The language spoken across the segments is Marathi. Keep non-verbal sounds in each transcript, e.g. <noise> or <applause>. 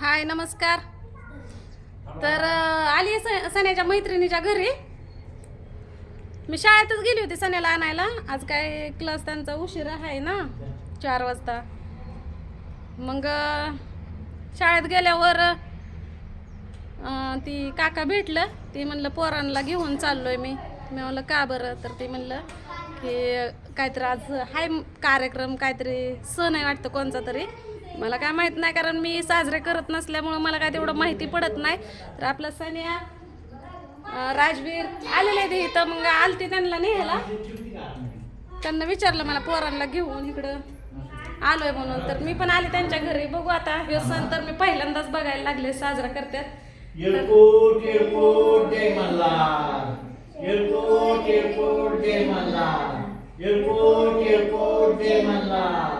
हाय नमस्कार. तर आली स- सण्याच्या मैत्रिणीच्या घरी. मी शाळेतच गेली होती सण्याला आणायला. आज काय क्लास त्यांचा उशीर आहे ना चार वाजता. मग शाळेत गेल्यावर ती काका भेटलं. ती म्हणलं पोरांना घेऊन चाललोय मी. मी म्हणलं का बरं? तर ती म्हणलं की काहीतरी आज हाय कार्यक्रम काहीतरी सण आहे वाटतं कोणचा तरी. मला काय माहीत नाही कारण मी साजरे करत नसल्यामुळं मला काय तेवढं माहिती पडत नाही. तर आपला सण्या राजवीर आलेले ते इथं मग आलते त्यांना न्यायला. त्यांना विचारलं मला पोरांना घेऊन इकडं. आलोय म्हणून तर मी पण आले त्यांच्या घरी. बघू आता हे सण तर मी पहिल्यांदाच बघायला लागले साजरा करतात जय मल्हार?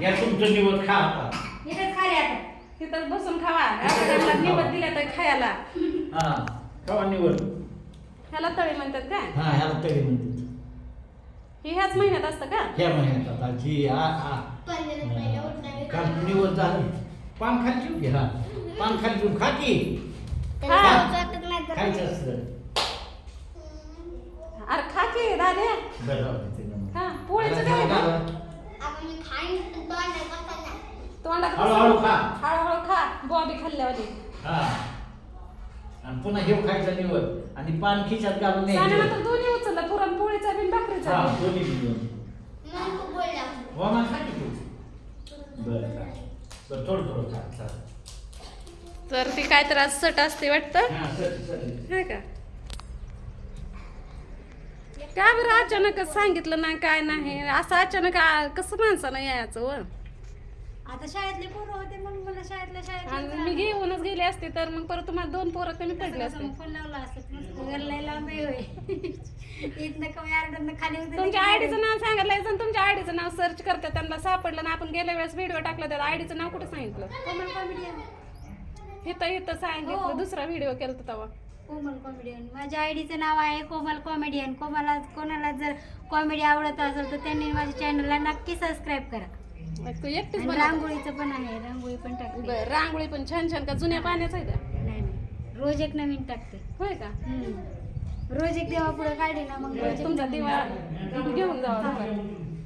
या तुमचं निवड खा आता. तिथं बसून खावा. <laughs> निवड दिल्या तर खायला. हा खावा निवड ह्याला तळी म्हणतात काय? हा ह्याला तरी म्हणते हे ह्याच महिन्यात असतं का? ह्या महिन्यात आता जी हा हा काल निवड झाली. पान खाली ठेवू घे हा. पान खाली ठेवून खा की. खायचं असतं अरे खा की दादे बरं राहू दे ते नंतर. हा पोळीचं काय. तोंडात हळूहळू खा. हळूहळू खा. बॉबी खाल्ल्यावाली. हा. आणि पुन्हा हे खायचं निवड. आणि पान खिशात घालून साने न्यायचं तर दोन्ही उचललं. पुरण पोळीचा बिन भाकरीचा. हा बी. दोन्ही मिळून वामा खा की तू. बरं खा. बरं थोडं थोडं खा. चालेल. तर ती काय तर आज सट असते वाटतं? हा हाय का? का बरं अचानकच सांगितलं नाही काय नाही? असं अचानक आ- कसं माणसानं यायचं व? आता शाळेतले पोरं होते म्हणून मला शाळेतल्या आणि मी घेऊनच गेले असते तर मग परत तुम्हाला दोन पोरं कमी पडले असते. फोन लावला असत मस्त घरला लांब आहे होय. इथनं कमी अर्ध्यानं खाली उतरलं तुमच्या की आयडीचं नाव सांगितलं आणि तुमच्या आयडीचं नाव सर्च करतात त्यांना सापडलं ना आपण गेल्या वेळेस व्हिडिओ टाकला त्यात आयडीचं नाव कुठे सांगितलं? कोमल कॉमेडियन इथं इथं हो. सांगितलं दुसरा व्हिडिओ केला तेव्हा कोमल कॉमेडियन माझ्या आयडीचं नाव आहे कोमल कॉमेडियन कोमला कोणाला जर कॉमेडी आवडत असेल तर त्यांनी माझ्या चॅनलला नक्की सबस्क्राईब करा मग तू एकटीच आणि बनवते. रांगोळीचं पण आहे रांगोळी पण टाकते बरं, रांगोळी पण छान छान का जुन्या पाण्याचं आहे का नाही नाही रोज एक नवीन टाकते होय का हम्म. रोज एक देवा पुढे काढली ना मग रोज एक तुमचा नवीन दिवा. घेऊन जावा.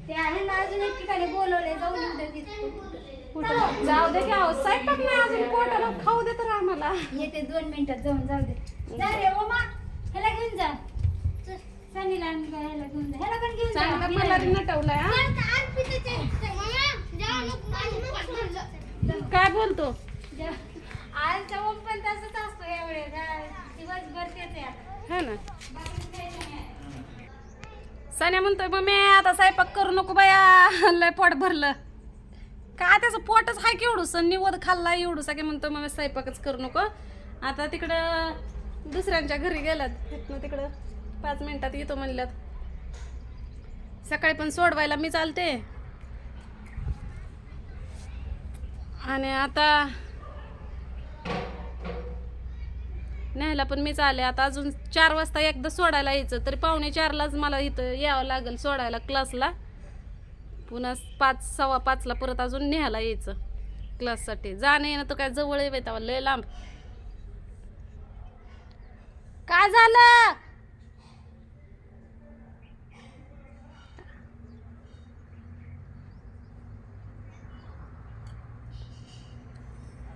ते आहे ना अजून एक ठिकाणी बोलवले जाऊन येऊ तिथं. कुठं? जाऊ दे की अहो स्वयंपाक नाही अजून पोटाला खाऊ दे तर आम्हाला. येते दोन मिनिटात जाऊन जाऊ दे. जा रे ओमा. ह्याला घेऊन जा. सनीला आणि काय ह्याला घेऊन जा. ह्याला पण घेऊन जा. चांगला मलारी नटवलाय हा? काय बोलतो? ओम पण तसंच असतो यावेळेस हा, दिवसभर तेच हा ना. सण्या म्हणतोय मग मी आता स्वयंपाक करू नको बाया. लय पोट भरलं. काय त्याचं पोटच हाय केवढूस निवद खाल्ला एवढूसा की म्हणतो मग स्वयंपाकच करू नको. आता तिकडं दुसऱ्यांच्या घरी गेलात तिथनं तिकडं पाच मिनिटात येतो म्हणल्यात. सकाळी पण सोडवायला मी चालते. आणि आता न्यायला पण मीच आले आता अजून चार वाजता एकदा सोडायला यायचं. तरी पावणे चारलाच मला इथं यावं लागेल सोडायला क्लासला पुन्हा पाच सव्वा पाचला परत अजून न्यायला यायचं क्लाससाठी. जाणं येणं तर काय जवळ आहे लय लांब. काय झालं?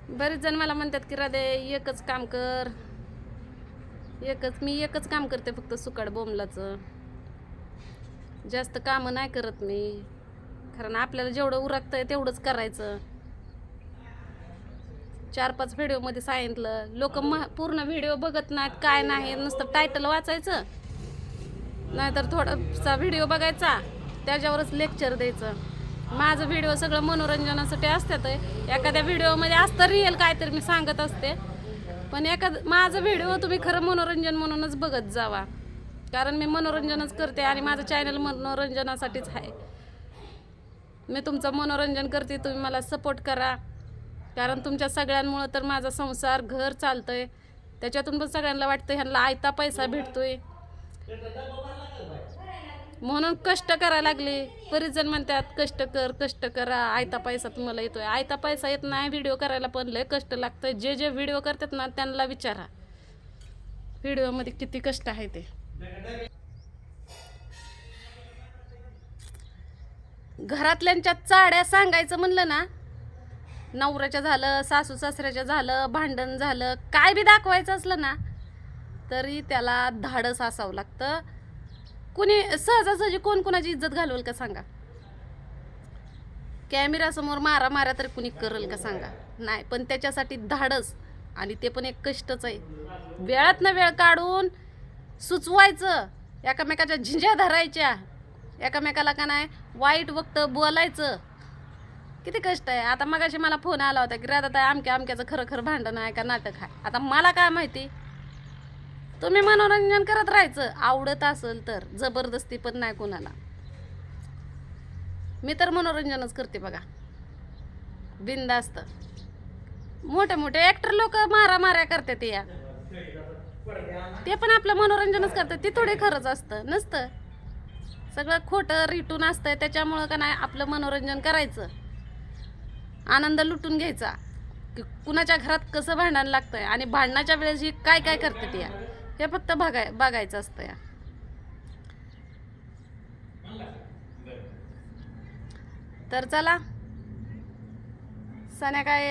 बरेच जण मला म्हणतात की राधे एकच काम कर. एकच मी एकच काम करते फक्त सुकाड बोंबलाचं. जास्त कामं नाही करत मी. कारण आपल्याला जेवढं उरकतंय तेवढंच करायचं. चार पाच व्हिडिओमध्ये सांगितलं. लोक म पूर्ण व्हिडिओ बघत नाहीत काय नाही. नुसतं टायटल वाचायचं. नाहीतर थोडासा व्हिडिओ बघायचा. त्याच्यावरच लेक्चर द्यायचं. माझं व्हिडिओ सगळं मनोरंजनासाठी असतात एखाद्या व्हिडिओमध्ये असतं रिअल काहीतरी मी सांगत असते. पण एखाद माझं व्हिडिओ तुम्ही खरं मनोरंजन म्हणूनच बघत जावा. कारण मी मनोरंजनच करते आणि माझं चॅनल मनोरंजनासाठीच आहे. मी तुमचं मनोरंजन करते तुम्ही मला सपोर्ट करा. कारण तुमच्या सगळ्यांमुळं तर माझा संसार घर चालतंय. त्याच्यातून पण सगळ्यांना वाटतं ह्यांना आयता पैसा भेटतोय. म्हणून कष्ट करायला लागले. परिजन म्हणतात कष्ट कर कष्ट करा. आयता पैसा तुम्हाला येतोय. आयता पैसा येत नाही व्हिडिओ करायला पण लय कष्ट लागतं जे जे व्हिडिओ करतात ना त्यांना विचारा. व्हिडिओमध्ये किती कष्ट आहे ते. घरातल्यांच्या चाड्या सांगायचं म्हणलं ना नवऱ्याच्या झालं सासू सासऱ्याच्या झालं भांडण झालं काय बी दाखवायचं असलं ना तरी त्याला धाडस असावं लागतं. कुणी सहजासहजी कोण कोणाची इज्जत घालवेल का सांगा? कॅमेऱ्यासमोर मारा मारा तरी कुणी करल का सांगा? नाही पण त्याच्यासाठी धाडस आणि ते पण एक कष्टच आहे. वेळात ना वेळ काढून सुचवायचं एकामेकाच्या झिंज्या धरायच्या एकामेकाला का नाही वाईट वक्त बोलायचं. किती कष्ट आहे. आता मगाशी मला फोन आला होता की राधा ताई आमक्या आमक्याचं खरं खरं भांडण आहे का नाटक आहे? आता मला काय माहिती? तुम्ही मनोरंजन करत राहायचं. आवडत असेल तर. जबरदस्ती पण नाही कोणाला. मी तर मनोरंजनच करते बघा. बिंदास्त मोठे मोठे ॲक्टर लोक मारा माऱ्या करतात या. ते पण आपलं मनोरंजनच करतात. ते थोडे खरंच असतं. नसतं. सगळं खोटं रिटून असतंय त्याच्यामुळं का नाही आपलं मनोरंजन करायचं. आनंद लुटून घ्यायचा. की कुणाच्या घरात कसं भांडण लागतंय आणि भांडणाच्या वेळेस ही काय काय करते ती या? हे फक्त बघाय बघायचं असतं या. तर चला. सण्या काय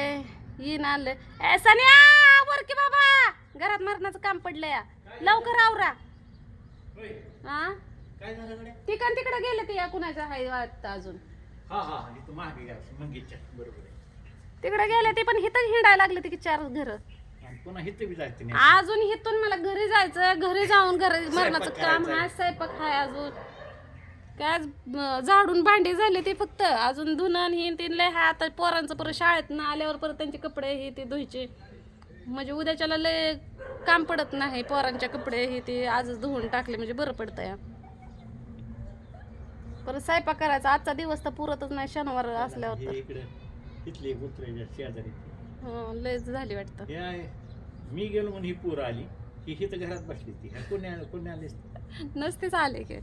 येईन आणले ए सन्या! वर की बाबा! घरात मरणाचं काम पडलं या. लवकर आवरा. हा काय झालं गड्या? तिकडं तिकडे गेले ते या कुणाच्या हाय वाटतं अजून. हा हा आणि तू मागे घ्या मंगीच्या बरोबर आहे. तिकडे गेले ते पण हिथं हिंडायला लागले ते की चार घर. आणि पुन्हा हिथं बी जायचं नाही. अजून हिथून मला घरी जायचं घरी जाऊन घरी मरणाचं काम. हाय स्वयंपाक हाय अजून. काय आज, झाडून भांडी झाले ते फक्त. अजून धुणं हे तीन लय हाय. आता पोरांचं परत शाळेत ना आल्यावर परत त्यांचे कपडे हे ते धुयचे. म्हणजे उद्याच्याला लय काम पडत नाही पोरांच्या कपडे हे ते आजच धुवून टाकले म्हणजे बरं पडतं या परत स्वयंपाक करायचा. आजचा दिवस तर पुरतच नाही शनिवार असल्यावर तर. इकडं एक उतरायच्या शेजारी हं, लयच झाली वाटतं. हे आहे, मी गेलो म्हणून ही पूर आली ही हिथं घरात बसली ती. कोणी कोणी नसतेच आले की.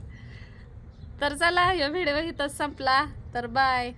तर चला हा व्हिडिओ इथंच संपला. तर बाय.